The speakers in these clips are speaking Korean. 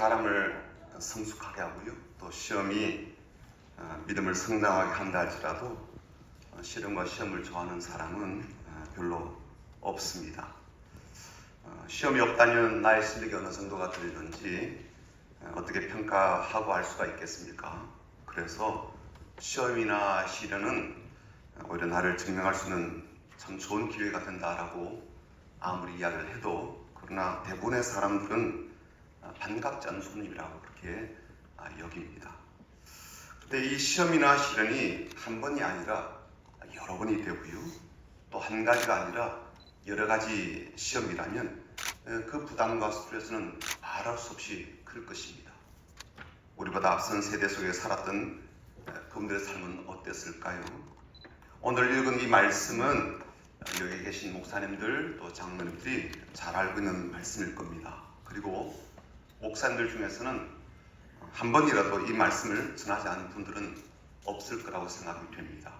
사람을 성숙하게 하고요. 또 시험이 어, 믿음을 성장하게 한다 할지라도 어, 실험과 시험을 좋아하는 사람은 어, 별로 없습니다. 어, 시험이 없다면 나의 실력이 어느 정도가 어, 어떻게 평가하고 알 수가 있겠습니까? 그래서 시험이나 시련은 오히려 나를 증명할 수 있는 참 좋은 기회가 된다라고 아무리 이야기를 해도 그러나 대부분의 사람들은 아, 반갑지 않은 손님이라고 그렇게 아, 여깁니다. 근데 이 시험이나 시련이 한 번이 아니라 여러 번이 되고요. 또 한 가지가 아니라 여러 가지 시험이라면 에, 그 부담과 스트레스는 말할 수 없이 클 것입니다. 우리보다 앞선 세대 속에 살았던 에, 그분들의 삶은 어땠을까요? 오늘 읽은 이 말씀은 여기 계신 목사님들 또 장로님들이 잘 알고 있는 말씀일 겁니다. 그리고 목사님들 중에서는 한 번이라도 이 말씀을 전하지 않은 분들은 없을 거라고 생각이 됩니다.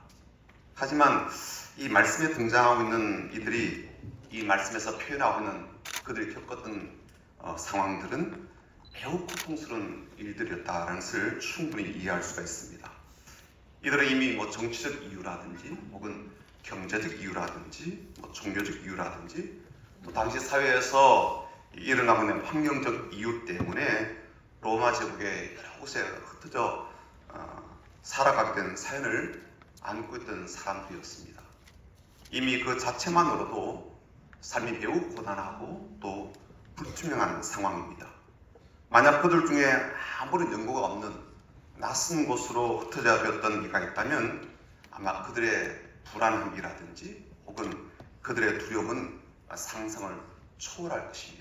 하지만 이 말씀에 등장하고 있는 이들이 이 말씀에서 표현하고 있는 그들이 겪었던 어, 상황들은 매우 고통스러운 일들이었다는 것을 충분히 이해할 수가 있습니다. 이들은 이미 뭐 정치적 이유라든지 혹은 경제적 이유라든지 뭐 종교적 이유라든지 또 당시 사회에서 일어나고 있는 환경적 이유 때문에 로마 제국의 여러 곳에 흩어져 어, 살아가게 된 사연을 안고 있던 사람들이었습니다. 이미 그 자체만으로도 삶이 매우 고단하고 또 불투명한 상황입니다. 만약 그들 중에 아무런 연고가 없는 낯선 곳으로 흩어져 되었던 이가 있다면 아마 그들의 불안함이라든지 혹은 그들의 두려움은 상상을 초월할 것입니다.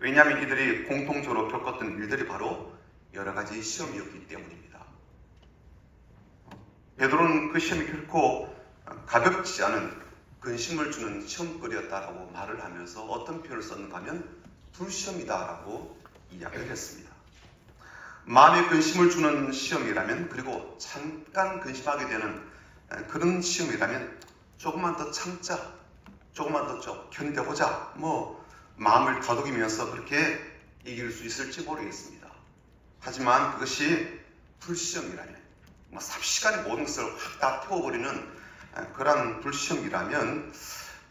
왜냐하면 이들이 공통적으로 겪었던 일들이 바로 여러 가지 시험이었기 때문입니다. 베드로는 그 시험이 결코 가볍지 않은 근심을 주는 시험거리였다라고 말을 하면서 어떤 표현을 썼는가 하면 불시험이다라고 이야기를 했습니다. 마음에 근심을 주는 시험이라면 그리고 잠깐 근심하게 되는 그런 시험이라면 조금만 더 참자, 조금만 더좀 견뎌보자, 뭐 마음을 다독이면서 그렇게 이길 수 있을지 모르겠습니다. 하지만 그것이 불시험이라면, 뭐 삽시간에 모든 것을 확 다 태워버리는 그러한 불시험이라면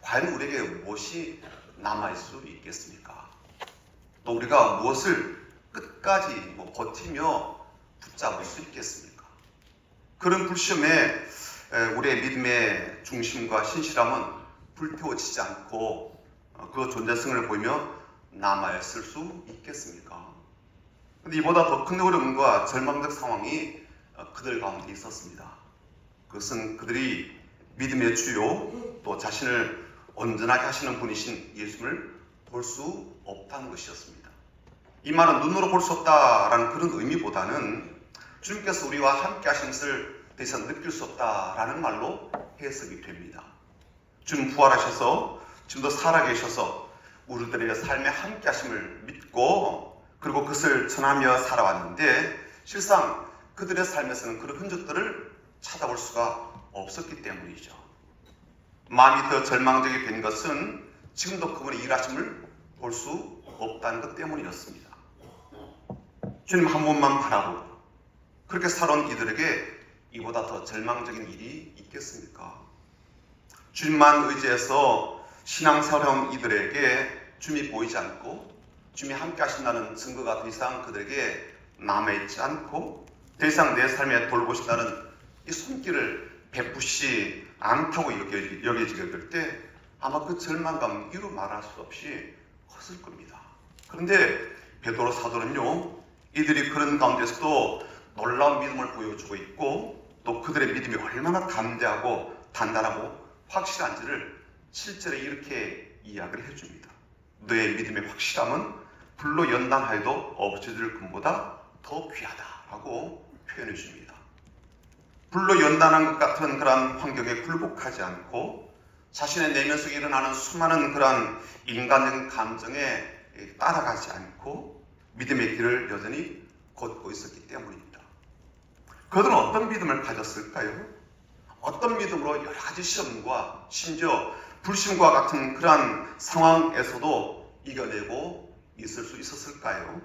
과연 우리에게 무엇이 남아있을 수 있겠습니까? 또 우리가 무엇을 끝까지 뭐 버티며 붙잡을 수 있겠습니까? 그런 불시험에 우리의 믿음의 중심과 신실함은 불태워지지 않고 어, 그 존재성을 보이며 남아있을 수 있겠습니까? 근데 이보다 더 큰 어려움과 절망적 상황이 어, 그들 가운데 있었습니다. 그것은 그들이 믿음의 주요 또 자신을 온전하게 하시는 분이신 예수를 볼수 없다는 것이었습니다. 이 말은 눈으로 볼 수 없다라는 그런 의미보다는 주님께서 우리와 함께 하신 것을 더 이상 느낄 수 없다라는 말로 해석이 됩니다. 주님 부활하셔서 지금도 살아계셔서 우리들의 삶에 함께 하심을 믿고 그리고 그것을 전하며 살아왔는데 실상 그들의 삶에서는 그런 흔적들을 찾아볼 수가 없었기 때문이죠. 마음이 더 절망적이 된 것은 지금도 그분의 일하심을 볼 수 없다는 것 때문이었습니다. 주님 한 번만 바라보고 그렇게 살아온 이들에게 이보다 더 절망적인 일이 있겠습니까? 주님만 의지해서 신앙생활한 이들에게 주님이 보이지 않고 주님이 함께 하신다는 증거가 더 이상 그들에게 남아있지 않고 더 이상 내 삶에 돌보신다는 이 손길을 베푸시 않다고 여겨- 여겨지게 될 때 아마 그 절망감 이루 말할 수 없이 컸을 겁니다. 그런데 베드로 사도는요 이들이 그런 가운데서도 놀라운 믿음을 보여주고 있고 또 그들의 믿음이 얼마나 담대하고 단단하고 확실한지를 실제로 이렇게 이야기를 해줍니다. 너의 믿음의 확실함은 불로 연단하여도 없어질 금보다 더 귀하다라고 표현해 줍니다. 불로 연단한 것 같은 그러한 환경에 굴복하지 않고 자신의 내면 속에 일어나는 수많은 그러한 인간적인 감정에 따라가지 않고 믿음의 길을 여전히 걷고 있었기 때문입니다. 그들은 어떤 믿음을 가졌을까요? 어떤 믿음으로 여러 가지 시험과 심지어 불신과 같은 그러한 상황에서도 이겨내고 있을 수 있었을까요?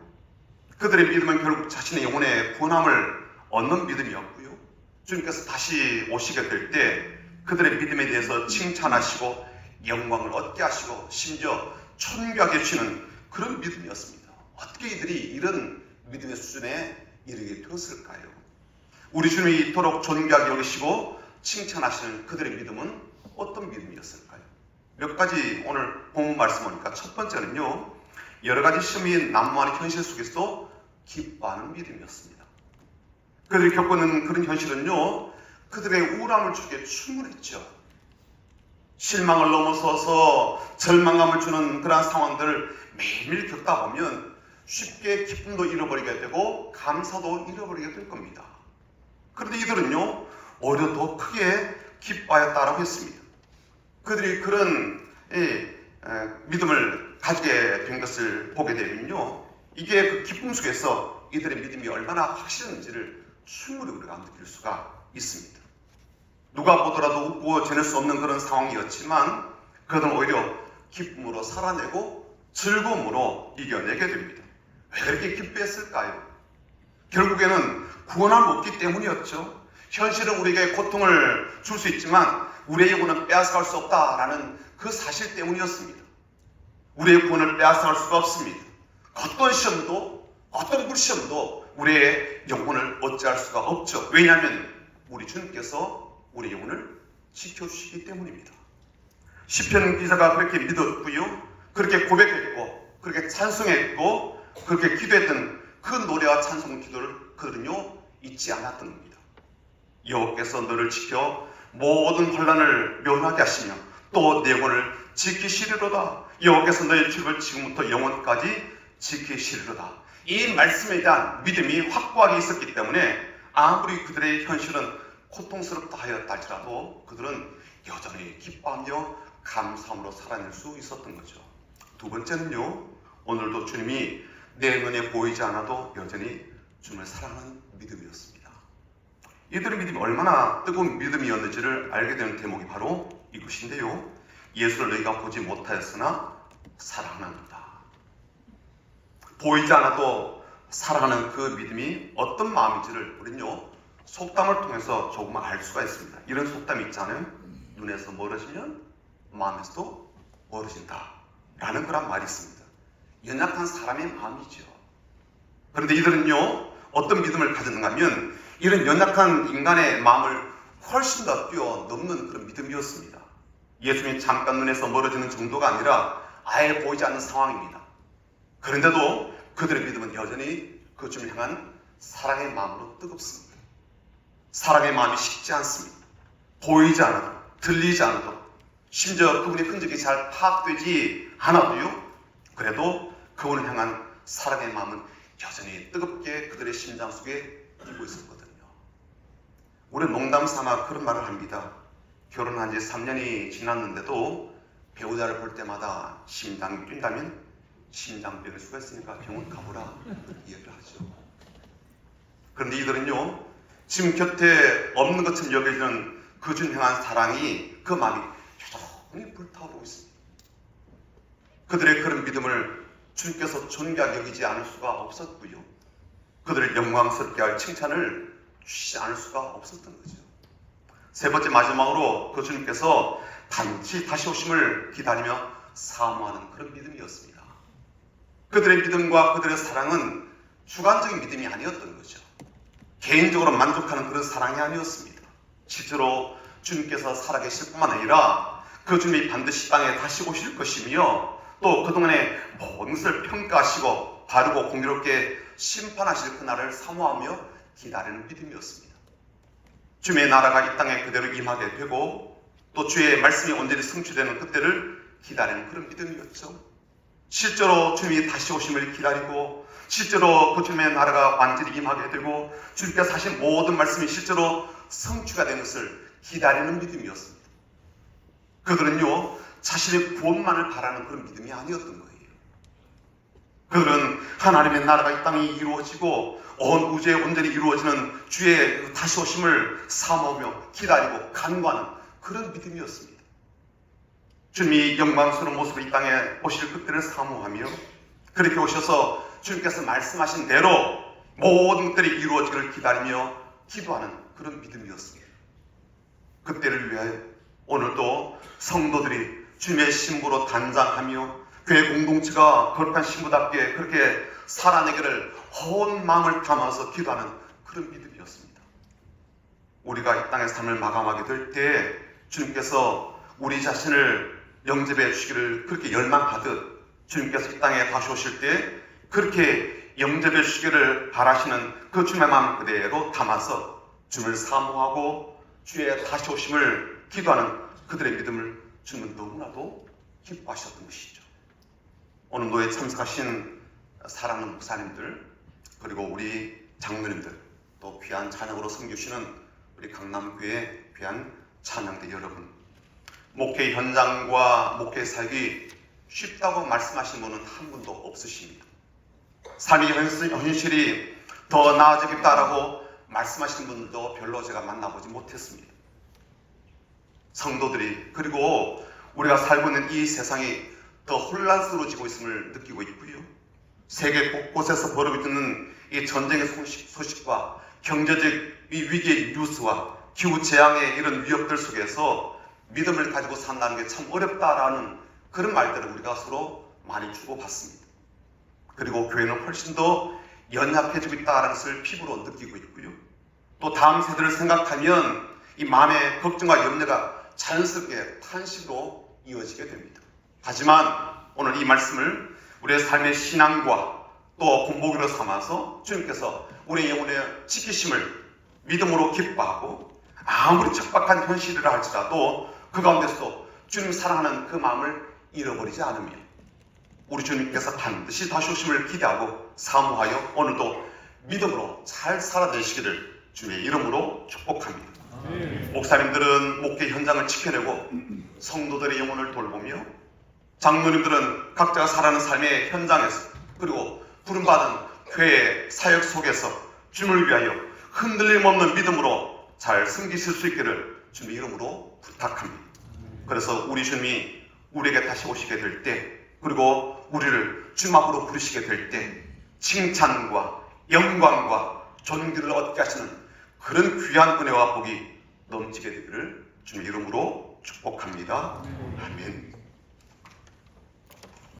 그들의 믿음은 결국 자신의 영혼의 구원함을 얻는 믿음이었고요. 주님께서 다시 오시게 될 때 그들의 믿음에 대해서 칭찬하시고 영광을 얻게 하시고 심지어 존귀하게 주시는 그런 믿음이었습니다. 어떻게 이들이 이런 믿음의 수준에 이르게 되었을까요? 우리 주님이 이토록 존귀하게 여기시고 칭찬하시는 그들의 믿음은 어떤 믿음이었을까요? 몇 가지 오늘 본문 말씀 보니까 첫 번째는요. 여러 가지 시험이 난무하는 현실 속에서도 기뻐하는 믿음이었습니다. 그들이 겪는 그런 현실은요. 그들의 우울함을 주기에 충분했죠. 실망을 넘어서서 절망감을 주는 그러한 상황들을 매일매일 겪다 보면 쉽게 기쁨도 잃어버리게 되고 감사도 잃어버리게 될 겁니다. 그런데 이들은요, 오히려 더 크게 기뻐하였다라고 했습니다. 그들이 그런 예, 에, 믿음을 가지게 된 것을 보게 되면요, 이게 그 기쁨 속에서 이들의 믿음이 얼마나 확실한지를 충분히 우리가 느낄 수가 있습니다. 누가 보더라도 웃고 지낼 수 없는 그런 상황이었지만 그들은 오히려 기쁨으로 살아내고 즐거움으로 이겨내게 됩니다. 왜 그렇게 기뻐했을까요? 결국에는 구원함 없기 때문이었죠. 현실은 우리에게 고통을 줄 수 있지만 우리의 영혼은 빼앗아갈 수 없다라는 그 사실 때문이었습니다. 우리의 구원을 빼앗아갈 수가 없습니다. 어떤 시험도 어떤 불시험도 우리의 영혼을 어찌할 수가 없죠. 왜냐하면 우리 주님께서 우리 영혼을 지켜주시기 때문입니다. 시편 기자가 그렇게 믿었고요. 그렇게 고백했고 그렇게 찬송했고 그렇게 기도했던 그 노래와 찬송 기도를 그들은요 잊지 않았던 겁니다. 여호께서 너를 지켜 모든 혼란을 면하게 하시며 또 내 영혼을 지키시리로다. 여호께서 너의 집을 지금부터 영원까지 지키시리로다. 이 말씀에 대한 믿음이 확고하게 있었기 때문에 아무리 그들의 현실은 고통스럽다 하였다 할지라도 그들은 여전히 기뻐하며 감사함으로 살아낼 수 있었던 거죠. 두 번째는요, 오늘도 주님이 내 눈에 보이지 않아도 여전히 주님을 사랑하는 믿음이었습니다. 이들의 믿음이 얼마나 뜨거운 믿음이었는지를 알게 되는 대목이 바로 이것인데요. 예수를 너희가 보지 못하였으나 사랑하는다. 보이지 않아도 사랑하는 그 믿음이 어떤 마음인지를 우리는요, 속담을 통해서 조금 알 수가 있습니다. 이런 속담이 있잖아요. 눈에서 멀어지면 마음에서도 멀어진다. 라는 그런 말이 있습니다. 연약한 사람의 마음이죠. 그런데 이들은요, 어떤 믿음을 가졌는가 하면 이런 연약한 인간의 마음을 훨씬 더 뛰어넘는 그런 믿음이었습니다. 예수님이 잠깐 눈에서 멀어지는 정도가 아니라 아예 보이지 않는 상황입니다. 그런데도 그들의 믿음은 여전히 그 주님을 향한 사랑의 마음으로 뜨겁습니다. 사랑의 마음이 식지 않습니다. 보이지 않아도, 들리지 않아도, 심지어 그분의 흔적이 잘 파악되지 않아도요, 그래도 그분을 향한 사랑의 마음은 여전히 뜨겁게 그들의 심장 속에 뛰고 있었거든요. 우리는 농담 삼아 그런 말을 합니다. 결혼한 지 3년이 지났는데도 배우자를 볼 때마다 심장이 뛴다면 심장병일 수가 있으니까 병원 가보라 이야기를 하죠. 그런데 이들은요, 지금 곁에 없는 것처럼 여겨지는 그중 향한 사랑이 그 마음이 여전히 불타오르고 있습니다. 그들의 그런 믿음을 주님께서 존귀하게 여기지 않을 수가 없었고요. 그들을 영광스럽게 할 칭찬을 주시지 않을 수가 없었던 거죠. 세 번째 마지막으로 그 주님께서 단지 다시 오심을 기다리며 사모하는 그런 믿음이었습니다. 그들의 믿음과 그들의 사랑은 주관적인 믿음이 아니었던 거죠. 개인적으로 만족하는 그런 사랑이 아니었습니다. 실제로 주님께서 살아계실 뿐만 아니라 그 주님이 반드시 땅에 다시 오실 것이며 또 그동안의 모든 것을 평가하시고 바르고 공의롭게 심판하실 그날을 사모하며 기다리는 믿음이었습니다. 주님의 나라가 이 땅에 그대로 임하게 되고 또 주의 말씀이 온전히 성취되는 그때를 기다리는 그런 믿음이었죠. 실제로 주님이 다시 오심을 기다리고 실제로 그 주님의 나라가 완전히 임하게 되고 주님께서 하신 모든 말씀이 실제로 성취가 된 것을 기다리는 믿음이었습니다. 그들은요 자신의 구원만을 바라는 그런 믿음이 아니었던 거예요. 그들은 하나님의 나라가 이 땅에 이루어지고 온 우주에 온전히 이루어지는 주의 다시 오심을 사모하며 기다리고 간구하는 그런 믿음이었습니다. 주님이 영광스러운 모습으로 이 땅에 오실 그때를 사모하며 그렇게 오셔서 주님께서 말씀하신 대로 모든 것들이 이루어지기를 기다리며 기도하는 그런 믿음이었습니다. 그때를 위하여 오늘도 성도들이 주님의 신부로 단장하며 교회 공동체가 거룩한 신부답게 그렇게 살아내기를 온 마음을 담아서 기도하는 그런 믿음이었습니다. 우리가 이 땅의 삶을 마감하게 될때 주님께서 우리 자신을 영접해 주시기를 그렇게 열망하듯 주님께서 이 땅에 다시 오실 때 그렇게 영접해 주시기를 바라시는 그 주님의 마음 그대로 담아서 주님을 사모하고 주의 다시 오심을 기도하는 그들의 믿음을 주님은 너무나도 기뻐하셨던 것이죠. 오늘 노예 참석하신 사랑하는 목사님들 그리고 우리 장로님들 또 귀한 찬양으로 섬기시는 우리 강남교회 귀한 찬양대 여러분 목회 현장과 목회 살기 쉽다고 말씀하신 분은 한 분도 없으십니다. 삶의 현실- 현실이 더 나아지겠다라고 말씀하시는 분들도 별로 제가 만나보지 못했습니다. 성도들이 그리고 우리가 살고 있는 이 세상이 더 혼란스러워지고 있음을 느끼고 있고요. 세계 곳곳에서 벌어지고 있는 이 전쟁의 소식, 소식과 경제적 이 위기의 뉴스와 기후 재앙의 이런 위협들 속에서 믿음을 가지고 산다는 게 참 어렵다라는 그런 말들을 우리가 서로 많이 주고받습니다. 그리고 교회는 훨씬 더 연약해지고 있다는 것을 피부로 느끼고 있고요. 또 다음 세대를 생각하면 이 마음의 걱정과 염려가 자연스럽게 탄식으로 이어지게 됩니다. 하지만 오늘 이 말씀을 우리의 삶의 신앙과 또 본보기로 삼아서 주님께서 우리의 영혼의 지키심을 믿음으로 기뻐하고 아무리 척박한 현실이라 할지라도 그 가운데서도 주님 사랑하는 그 마음을 잃어버리지 않으며 우리 주님께서 반드시 다시 오심을 기대하고 사모하여 오늘도 믿음으로 잘 살아내시기를 주의 이름으로 축복합니다. 목사님들은 목회 현장을 지켜내고 성도들의 영혼을 돌보며 장로님들은 각자가 살아가는 삶의 현장에서 그리고 부름받은 교회 사역 속에서 주님을 위하여 흔들림 없는 믿음으로 잘 섬기실 수 있기를 주님 이름으로 부탁합니다. 그래서 우리 주님이 우리에게 다시 오시게 될 때, 그리고 우리를 주님 앞으로 부르시게 될 때, 칭찬과 영광과 존귀를 얻게 하시는 그런 귀한 은혜와 복이 넘치게 되기를 주님 이름으로 축복합니다. 아멘.